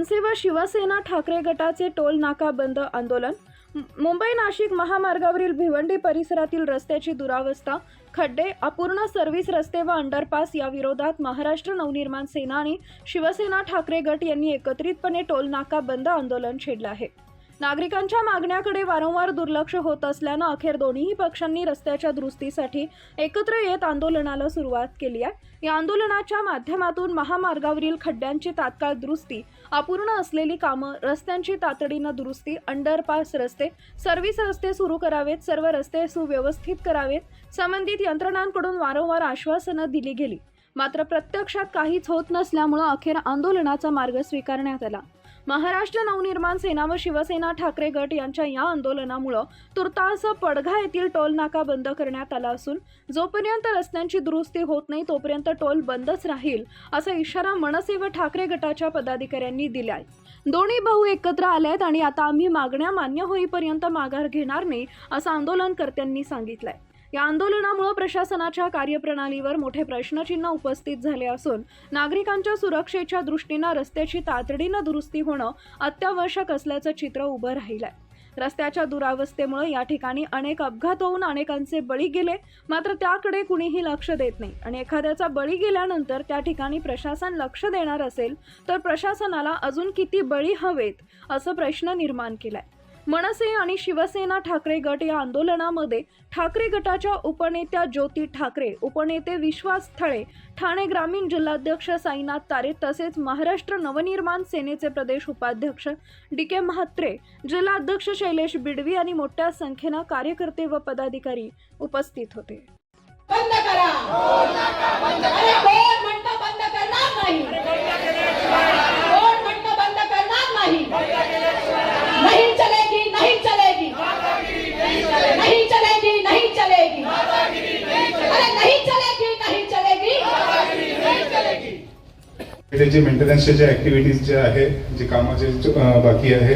मनसे व शिवसेना ठाकरे गटाचे टोल नाका बंद आंदोलन. मुंबई नाशिक महामार्गावरील भिवंडी परिसरातील रस्त्याची दुरावस्था खड्डे अपूर्ण सर्व्हिस रस्ते व अंडरपास या विरोधात महाराष्ट्र नवनिर्माण सेना आणि शिवसेना ठाकरे गट यांनी एकत्रितपणे टोल नाका बंद आंदोलन छेडलं आहे. नागरिकांच्या मागण्याकडे वारंवार दुर्लक्ष होत असल्यानं अखेर दोन्ही पक्षांनी रस्त्याच्या दुरुस्तीसाठी एकत्र येत आंदोलनाला सुरुवात केली आहे. या आंदोलनाच्या माध्यमातून महामार्गावरील खड्ड्यांची तात्काळ दुरुस्ती अपूर्ण असलेली कामं रस्त्यांची तातडीनं दुरुस्ती अंडरपास रस्ते सर्व्हिस रस्ते सुरू करावेत सर्व रस्ते सुव्यवस्थित करावेत संबंधित यंत्रणांकडून वारंवार आश्वासनं दिली गेली. मात्र प्रत्यक्षात काहीच होत नसल्यामुळं अखेर आंदोलनाचा मार्ग स्वीकारण्यात आला. महाराष्ट्र नवनिर्माण सेना व शिवसेना ठाकरे गट यांच्या या आंदोलनामुळं तुर्तास पडघा येथील टोल नाका बंद करण्यात आला असून जोपर्यंत रस्त्यांची दुरुस्ती होत नाही तोपर्यंत टोल बंदच राहील असा इशारा मनसे व ठाकरे गटाच्या पदाधिकाऱ्यांनी दिलाय. दोन्ही भाऊ एकत्र आलेत आणि आता आम्ही मागण्या मान्य होईपर्यंत माघार घेणार नाही असं आंदोलनकर्त्यांनी सांगितलंय. या आंदोलनामुळे प्रशासनाच्या कार्यप्रणालीवर मोठे प्रश्नचिन्ह उपस्थित झाले असून नागरिकांच्या सुरक्षेच्या दृष्टीनं रस्त्याची तातडीनं दुरुस्ती होणं अत्यावश्यक असल्याचं चित्र उभं राहिलंय. रस्त्याच्या दुरावस्थेमुळे या ठिकाणी अनेक अपघात होऊन अनेकांचे बळी गेले मात्र त्याकडे कुणीही लक्ष देत नाही. आणि एखाद्याचा बळी गेल्यानंतर त्या ठिकाणी प्रशासन लक्ष देणार असेल तर प्रशासनाला अजून किती बळी हवेत असं प्रश्न निर्माण केलाय. मनसे आणि शिवसेना ठाकरे गट या आंदोलनामध्ये ठाकरे गटाच्या उपनेत्या ज्योती ठाकरे उपनेते विश्वास थळे ठाणे ग्रामीण जिल्हाध्यक्ष साईनाथ तारे तसेच महाराष्ट्र नवनिर्माण सेनेचे प्रदेश उपाध्यक्ष डी के म्हात्रे जिल्हाध्यक्ष शैलेश बिडवी आणि मोठ्या संख्येनं कार्यकर्ते व पदाधिकारी उपस्थित होते. बंद करा! बंद करा, बंद करा, बंद करा, बंद करा, म्हणतं बंद करणार नाही नहीं चलेगी नहीं चलेगी नहीं चलेगी नहीं चलेगी अरे नहीं चलेगी नहीं चलेगी त्याचे मेंटेनन्सचे जे ऍक्टिव्हिटीज जे आहे जे कामाचे बाकी आहे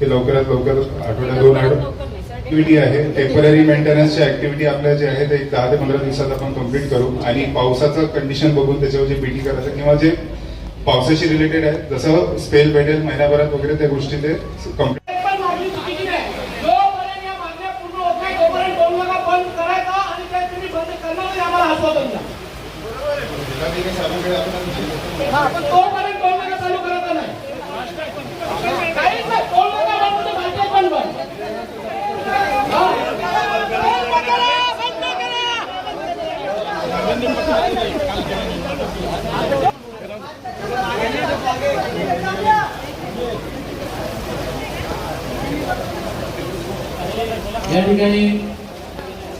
ते लवकरात लवकर आठवड्या दोन ऍक्टिव्हिटी आहे. टेंपररी मेंटेनन्सच्या ऍक्टिव्हिटी आपल्या जे आहे ते दहा ते पंधरा दिवसात आपण कंप्लीट करू. आणि पावसाचं कंडिशन बघून त्याच्यावर जे बीटी करायचं किंवा जे पावसाशी रिलेटेड आहे जसं स्पेल भेटेल महिन्याभरात वगैरे त्या गोष्टी ते कंप्लीट एक पण मागणी चुकीची नाही जोपर्यंत या मागण्या पूर्ण होत नाही तोपर्यंत टोल नाका बंद करायचा आणि ते तुम्ही बंद करणार नाही आम्हाला आश्वासन द्या हा पण तोपर्यंत टोल नाका चालू करायचा नाही काहीच नाही टोल नाका बंद होते मार्केट पण बंद हा. बंद करा, बंद करा. या ठिकाणी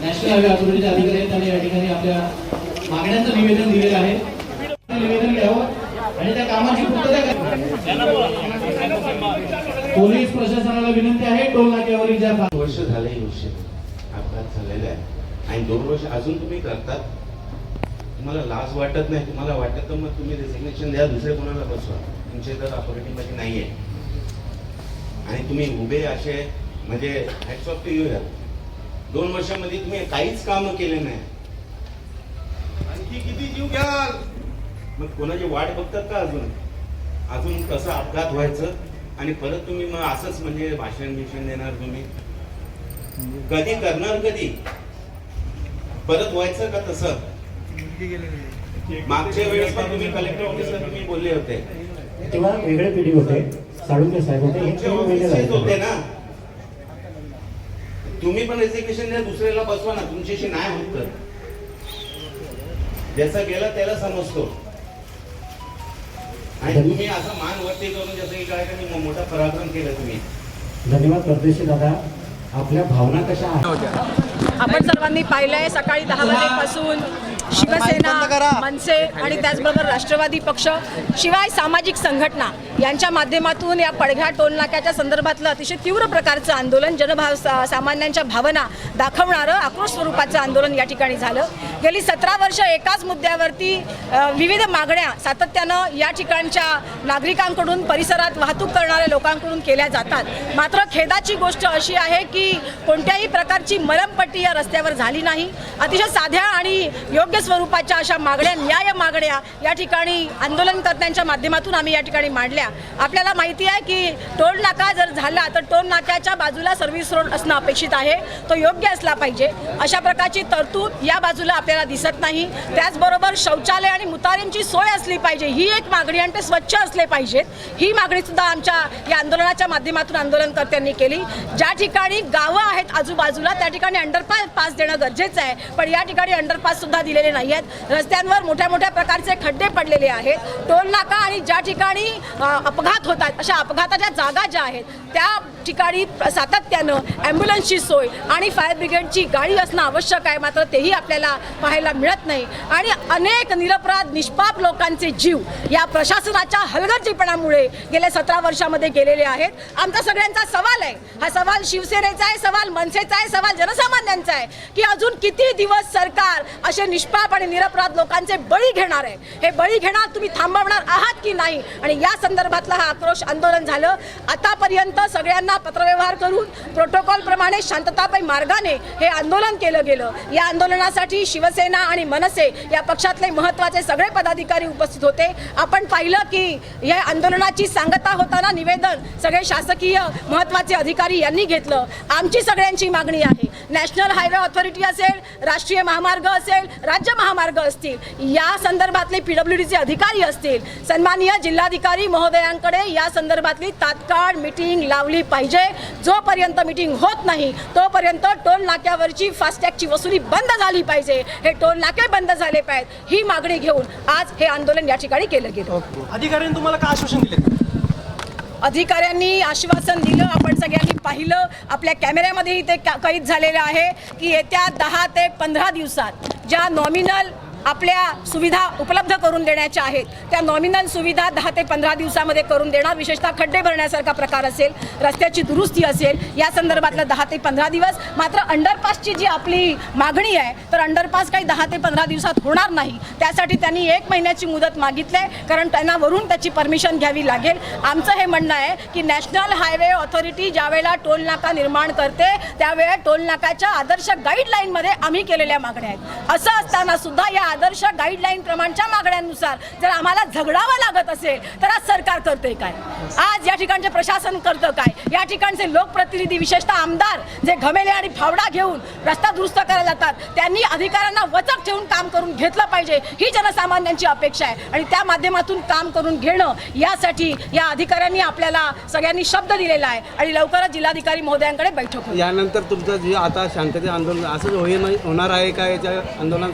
नॅशनल हायवे अथॉरिटीचे अधिकारी आहेत त्यांनी या ठिकाणी आपल्या मागण्यांचं निवेदन दिलेलं आहे. निवेदन घ्यावं आणि त्या कामाची पूर्तता करावी पोलीस प्रशासनाला विनंती आहे टोल नाक्यावरील ज्या वर्ष झाले ही गोष्ट अपघात झालेला आहे. आणि दोन वर्ष अजून तुम्ही करतात. तुम्हाला लाज वाटत नाही तुम्हाला वाटत तर मग तुम्ही रेसिग्नेशन द्या दुसरे कोणाला बसवा. तुमचे तर ऑपरेटिंगमध्ये आहे आणि तुम्ही उभे असे म्हणजे हॅट्स ऑफ टू यू दोन वर्षामध्ये तुम्ही काहीच काम केले नाही. आणखी किती जीव घ्याल? मग कोणाची वाट बघतात का अजून? अजून कसं अपघात व्हायचं? आणि परत तुम्ही मग असंच म्हणजे भाषण बिषण देणार तुम्ही? कधी करणार कधी? परत व्हायचं का तसं? मागच्या वेळेस पण तुम्ही कलेक्टर ऑफिसला तुम्ही बोलले होते. तेव्हा वेगळे पिढी होते साळुंके साहेब होते. होते ना? तुम्ही पण रेसिग्नेशन द्या दुसऱ्याला बसवा ना तुमच्याशी नाही होत तर. ज्याचा गेला त्याला समजतो. आणि तुम्ही असं मान वरती करून जसं की काय का मोठा पराक्रम केला तुम्ही. धन्यवाद परदेशी दादा. आपल्या भावना कशा आहेत? आपण सर्वांनी पाहिलंय सकाळी दहा वाजेपासून. शिवसेना मनसे आणि त्याचबरोबर राष्ट्रवादी पक्ष शिवाय सामाजिक संघटना यांच्या माध्यमातून या पडघ्या टोलनाक्याच्या संदर्भातलं अतिशय तीव्र प्रकारचं आंदोलन जनभाव सा- सामान्यांच्या भावना दाखवणारं आक्रोश स्वरूपाचं आंदोलन या ठिकाणी झालं. गेली सतरा वर्ष एकाच मुद्द्यावरती विविध मागण्या सातत्यानं या ठिकाणच्या नागरिकांकडून परिसरात वाहतूक करणाऱ्या लोकांकडून केल्या जातात. मात्र खेदाची गोष्ट अशी आहे की कोणत्याही प्रकारची मलमपट्टी या रस्त्यावर झाली नाही. अतिशय साध्या आणि योग्य स्वरूपाच्या अशा मागण्या न्याय मागण्या या ठिकाणी आंदोलनकर्त्यांच्या माध्यमातून आम्ही या ठिकाणी मांडल्या. आपल्याला माहिती आहे की टोल नाका जर झाला तर टोल नाक्याच्या बाजूला सर्व्हिस रोड असणं अपेक्षित आहे. तो योग्य असला पाहिजे. अशा प्रकारची तरतूद या बाजूला आपल्याला दिसत नाही. त्याचबरोबर शौचालय आणि मुतारींची सोय असली पाहिजे. ही एक मागणी आणि ते स्वच्छ असले पाहिजेत. ही मागणी सुद्धा आमच्या या आंदोलनाच्या माध्यमातून आंदोलनकर्त्यांनी केली. ज्या ठिकाणी गावं आहेत आजूबाजूला त्या ठिकाणी अंडरपास पास देणं गरजेचं आहे. पण या ठिकाणी अंडरपास सुद्धा झालेले नाही आहेत. रस्त्यांवर मोठ्या मोठ्या प्रकारचे खड्डे पडलेले आहेत. टोल नाका आणि ज्या ठिकाणी अपघात होतात अशा अपघाताच्या जागा ज्या आहेत त्या ठिकाणी सातत्यानं ॲम्ब्युलन्सची सोय आणि फायर ब्रिगेडची गाडी असणं आवश्यक आहे. मात्र तेही आपल्याला पाहायला मिळत नाही. आणि अनेक निरपराध निष्पाप लोकांचे जीव या प्रशासनाच्या हलगर्जीपणामुळे गेल्या सतरा वर्षामध्ये गेलेले आहेत. आमचा सगळ्यांचा सवाल आहे. हा सवाल शिवसेनेचा आहे सवाल मनसेचा आहे सवाल जनसामान्यांचा आहे की अजून किती दिवस सरकार असे निष्पाप आणि निरपराध लोकांचे बळी घेणार आहे. हे बळी घेणार तुम्ही थांबवणार आहात की नाही? आणि या संदर्भातला हा आक्रोश आंदोलन झालं. आतापर्यंत सगळ्यांना पत्रव्यवहार करून प्रोटोकॉल प्रमाणे शांततापाई मार्गाने हे आंदोलन केलं गेलं. या आंदोलनासाठी शिवसेना आणि मनसे या पक्षातले महत्त्वाचे सगळे पदाधिकारी उपस्थित होते. आपण पाहिलं की या आंदोलनाची सांगता होताना निवेदन सगळे शासकीय महत्त्वाचे अधिकारी यांनी घेतलं. आमची सगळ्यांची मागणी आहे. नॅशनल हायवे ऑथॉरिटी असेल राष्ट्रीय महामार्ग असेल राज्य महामार्ग असतील या संदर्भातले पीडब्ल्यू डीचे अधिकारी असतील सन्माननीय जिल्हाधिकारी महोदयांकडे या संदर्भातली तात्काळ मिटिंग लावली पाहिजे. जोपर्यंत मिटिंग होत नाही तोपर्यंत टोल नाक्यावरची फास्टॅगची वसुली बंद झाली पाहिजे. हे टोल नाके बंद झाले पाहिजेत. ही मागणी घेऊन आज हे आंदोलन या ठिकाणी केलं गेलं. अधिकाऱ्यांनी तुम्हाला काय आश्वासन दिले? अधिकाऱ्यांनी आश्वासन दिलं. आपण सगळ्यांनी पाहिलं. आपल्या कॅमेऱ्यामध्येही ते का- कैद झालेलं आहे की येत्या दहा ते पंधरा दिवसात ज्या नॉमिनल आपल्या सुविधा उपलब्ध करून देण्याच्या आहेत. त्या नॉमिनल सुविधा दहा ते पंधरा दिवसामध्ये करून देणार. विशेषतः खड्डे भरण्यासारखा प्रकार असेल रस्त्याची दुरुस्ती असेल या संदर्भातलं दहा ते पंधरा दिवस. मात्र अंडरपासची जी आपली मागणी आहे तर अंडरपास काही दहा ते पंधरा दिवसात होणार नाही. त्यासाठी त्यांनी एक महिन्याची मुदत मागितली आहे कारण त्यांना वरून त्याची परमिशन घ्यावी लागेल. आमचं हे म्हणणं आहे की नॅशनल हायवे ऑथॉरिटी ज्यावेळेला टोल नाका निर्माण करते त्यावेळेला टोल नाकाच्या आदर्श गाईडलाईनमध्ये आम्ही केलेल्या मागण्या आहेत. असं असताना सुद्धा या आदर्श गाईडलाईन प्रमाणच्या मागण्यांनुसार जर आम्हाला झगडावं लागत असेल तर आज सरकार करतंय काय? आज या ठिकाणचे प्रशासन करतं काय? या ठिकाणचे लोकप्रतिनिधी विशेषतः आमदार जे घमेले आणि फावडा घेऊन रस्ता दुरुस्त करायला जातात त्यांनी अधिकाऱ्यांना वचक ठेवून काम करून घेतलं पाहिजे ही जनसामान्यांची अपेक्षा आहे. आणि त्या माध्यमातून काम करून घेणं यासाठी या अधिकाऱ्यांनी आपल्याला सगळ्यांनी शब्द दिलेला आहे. आणि लवकरच जिल्हाधिकारी महोदयांकडे बैठक यानंतर तुमचं जे आता शांतते आंदोलन असंच होणार आहे का याच्या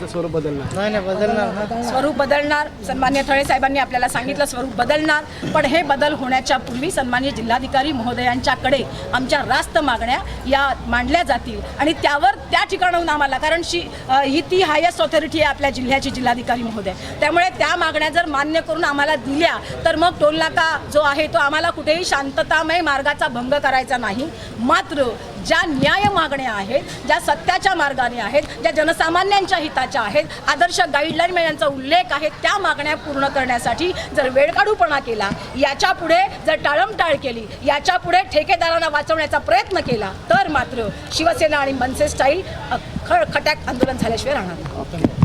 आंदोलनाचं स्वरूप बदलणार? स्वरूप बदलणार. सन्मान्य थळे साहेबांनी आपल्याला सांगितलं स्वरूप बदलणार. पण हे बदल होण्याच्या पूर्वी सन्मान्य जिल्हाधिकारी महोदयांच्याकडे आमच्या रास्त मागण्या या मांडल्या जातील. आणि त्यावर त्या ठिकाणाहून आम्हाला कारण शी ही ती हायेस्ट ऑथॉरिटी आहे आपल्या जिल्ह्याची जिल्हाधिकारी महोदय. त्यामुळे त्या मागण्या जर मान्य करून आम्हाला दिल्या तर मग टोल नाका जो आहे तो आम्हाला कुठेही शांततामय मार्गाचा भंग करायचा नाही. मात्र ज्या न्याय मागण्या आहेत ज्या सत्याच्या मार्गाने आहेत ज्या जनसामान्यांच्या हिताच्या आहेत आदर्श गाईडलाईन यांचा उल्लेख आहे त्या मागण्या पूर्ण करण्यासाठी जर वेळकाढूपणा केला याच्यापुढे जर टाळमटाळ केली याच्यापुढे ठेकेदारांना वाचवण्याचा प्रयत्न केला तर मात्र शिवसेना आणि मनसे स्टाईल अ, ख खट्याक आंदोलन झाल्याशिवाय राहणार